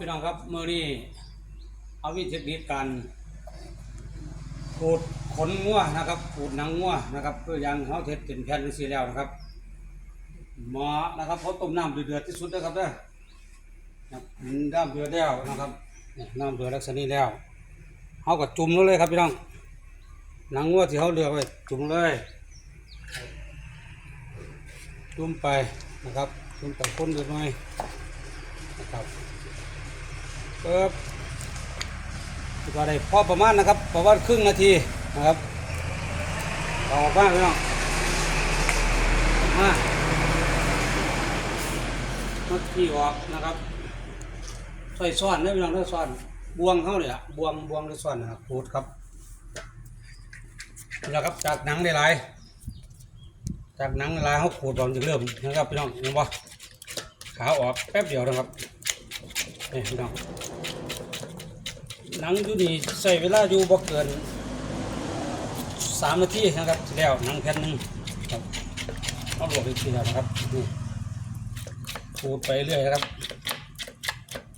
พี่น้องครับเมื่อนี้เอาวิธีนิคการขูดขนงัวนะครับขูดหนังงัวนะครับเพื่อยังเขาเทศเป็นแผ่นสีแล้วนะครับหมอนะครับเขาต้มน้ำเดือดที่สุดนะครับเด้อนะครับน้ำเดือดแล้วนะครับน้ำเดือดลักษณะนี้แล้วเขาก็จุ่มเลยครับพี่น้องหนังงัวที่เขาเลือกไว้จุ่มเลย จุ่มไปนะครับจุ่มไปคนเล็กน้อยนะครับ ปิบก็ได้พอประมาณนะครับ ประมาณครึ่งนาทีนะครับออกมาพี่น้องมาเมื่อกี้ออกนะครับใส่ซ้อนเด้อพี่น้องเด้อซ้อนบวงเข้าเนี่ยบวงบวงหรือซ้อนนะครับขูดครับนี่แหละครับจากหนังหลายจากหนังหลายเขาขูดตอนจะเริ่มนะครับพี่น้องเห็นปะขาออกแป๊บเดียวนะครับนี่พี่น้อง หนังอยู่นี่ใส่เวลาอยู่บ่เกินสามนาทีนะครับแล้วหนังแผ่นหนึ่งครับเอาหลวกอีกทีนะครับนี่ขูดไปเรื่อยนะครับ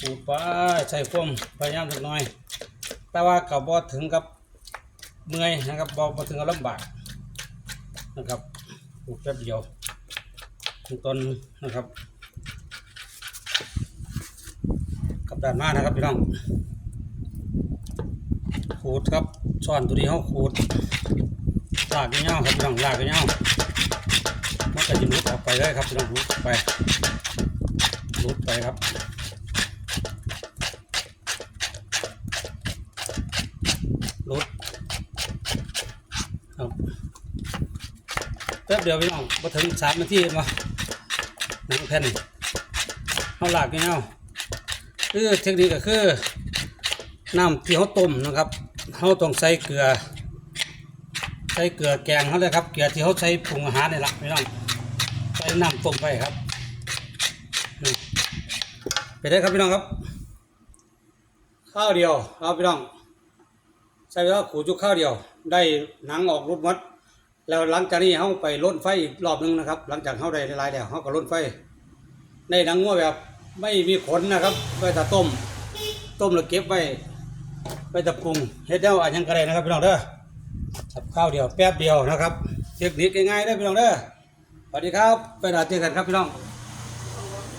ขูดไปใส่ฟ้มพยายามสักหน่อย แต่ว่ากับบ่ถึงกับเมื่อยนะครับบ่บ่ถึงกับลำบากนะครับขูดแป๊บเดียวขั้นตอนนะครับ กับด้านมานะครับพี่น้อง ขูดครับช้อนตัวนี้เขาขูดลากเงาๆครับพี่น้องลากเงาๆมันก็จะหลุดออกไปเลยครับพี่น้องหลุดไปหลุดไปครับหลุดครับแป๊บเดียวพี่น้องมาถึงสามนาทีมาหนังแผ่นเขาลากเงาๆคือเทคนิคก็คือ น้ำที่เขาต้มนะครับเขาต้องใส่เกลือ ใส่เกลือแกงเขาเลยครับ เกลือที่เขาใช้ปรุงอาหารนี่แหละพี่น้องใส่น้ำต้มไปครับไปได้ครับพี่น้องครับ ข้าวเดียวครับพี่น้อง ใส่เวลาขูดจุกข้าวเดียว ได้หนังออกรุดหมดแล้วหลังจากนี้เขาไปล้นไฟอีกรอบนึงนะครับ หลังจากเขาได้หลายแล้วเขาก็ล้นไฟ ในหนังงัวแบบไม่มีขนนะครับไว้ถ้าต้ม ต้มแล้วเก็บไว้ ไปตะปรุงเฮ็ดแล้วอันยังกระไรนะครับพี่น้องเด้อสับข้าวเดียวแป๊บเดียวนะครับเทคนิคง่ายๆเด้อพี่น้องเด้อสวัสดีครับไปหาเจอกันครับพี่น้อง